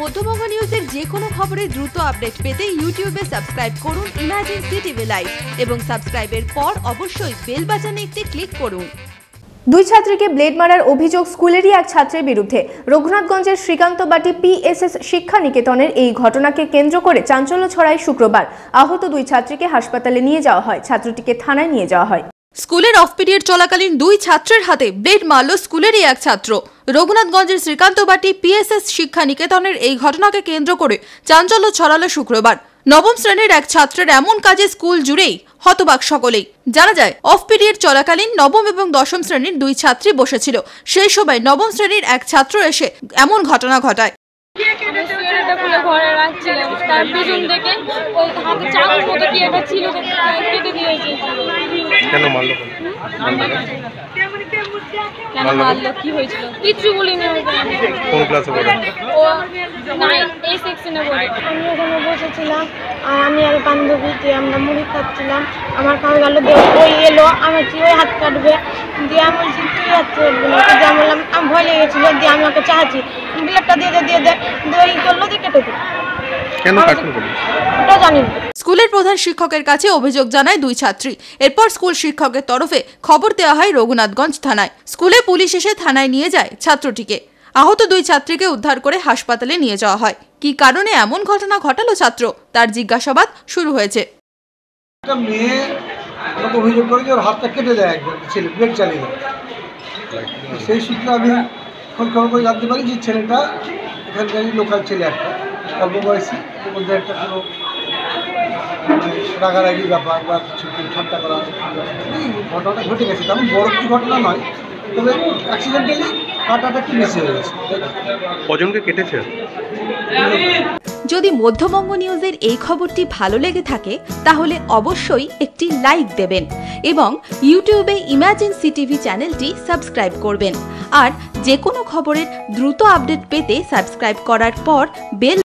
মধ্যবঙ্গ নিউজের যে কোনো খবরের দ্রুত আপডেট পেতে ইউটিউবে সাবস্ক্রাইব করুন ইমাজিন সিটিভি লাইভ এবং সাবস্ক্রাইবের পর অবশ্যই বেল বাটনে একটি ক্লিক করুন। দুই ছাত্রীকে ব্লেড মারার অভিযোগ স্কুলেরই এক ছাত্রের বিরুদ্ধে। রঘুনাথগঞ্জের শ্রীকান্তবাটি পিএসএস শিক্ষা নিকেতনের এই ঘটনাকে কেন্দ্র করে চাঞ্চল্য ছড়ায় শুক্রবার। আহত দুই ছাত্রীকে হাসপাতালে নিয়ে যাওয়া হয়। ছাত্রটিকে থানায় নিয়ে যাওয়া হয়। স্কুলের অফ পিরিয়ড চলাকালীন দুই ছাত্রের হাতে ব্লেড মারল স্কুলেরই এক ছাত্র। রঘুনাথগঞ্জের শ্রীকান্তবাটি পিএসএস শিক্ষা নিকেতনের এই ঘটনাকে কেন্দ্র করে চাঞ্চল্য ছড়ালো শুক্রবার। নবম শ্রেণির এক ছাত্রের এমন কাজে স্কুল জুড়েই হতবাক সকলেই। জানা যায় অফ পিরিয়ড চলাকালীন নবম এবং দশম শ্রেণির দুই ছাত্রী বসেছিল। সেই সময় নবম শ্রেণির এক ছাত্র এসে এমন ঘটনা ঘটায়। ঘরে রাখছিলাম তার পিছন থেকে ওই হাতে চাকুর মতো কি একটা ছিল, কেটে দিয়েছে। কেন মারলো? কেন মারলো? কি হয়েছিল? কিচ্ছু বলিনি কোন ক্লাসে পড়ে? ও নাইন এই সেকশনে পড়ে। আমি ওখানে বসেছিলাম আর আমি আর বান্ধবী আমরা মুড়ি খাচ্ছিলাম আমার গেল ওই এলো আমার কি ওই হাত কাটবে? দিয়ে আমি বলছি তুই হাত কাটবি না? দিয়ে আমি বললাম আমি ভয় লেগেছিলো দিয়ে আমি ওকে চাহাচ্ছি। ব্লেডটা দিয়ে দে দিয়ে দে। দিয়ে ওই করল দিয়ে কেটে দিল। কেন কাটলো বলি ওটা জানি না। স্কুলের প্রধান শিক্ষকের কাছে অভিযোগ জানায় দুই ছাত্রী। এরপর স্কুল শিক্ষকের তরফে খবর দেওয়া হয় রঘুনাথগঞ্জ থানায়। স্কুলে পুলিশ এসে থানায় নিয়ে যায় ছাত্রটিকে। আহত দুই ছাত্রীকে উদ্ধার করে হাসপাতালে নিয়ে যাওয়া হয়। কি কারণে এমন ঘটনা ঘটালো ছাত্র? তার জিজ্ঞাসাবাদ শুরু হয়েছে। একটা মেয়ে আমাকে অভিযোগ করে যে ওর হাতটা কেটে একজন ছেলে ব্লেড চালিয়ে দেয় সেই সূত্রে আমি খোঁজ খবর করে জানতে পারি যে ছেলেটা এখানকারই লোকাল ছেলে একটা। অল্প বয়সী মধ্যে একটা কোনো মানে রাগারাগি ব্যাপার বা কিছু ঠাট্টা করা। এই ঘটনাটা ঘটে গেছে তেমন বড় কিছু ঘটনা নয় তবে অ্যাক্সিডেন্টালি কাটাটা একটু বেশি হয়ে গেছে। কজনকে কেটেছে? যদি মধ্যবঙ্গ নিউজের এই খবরটি ভালো লেগে থাকে তাহলে অবশ্যই একটি লাইক দেবেন এবং ইউটিউবে ইমাজিন সিটিভি চ্যানেলটি সাবস্ক্রাইব করবেন। আর যে কোনো খবরের দ্রুত আপডেট পেতে সাবস্ক্রাইব করার পর বেল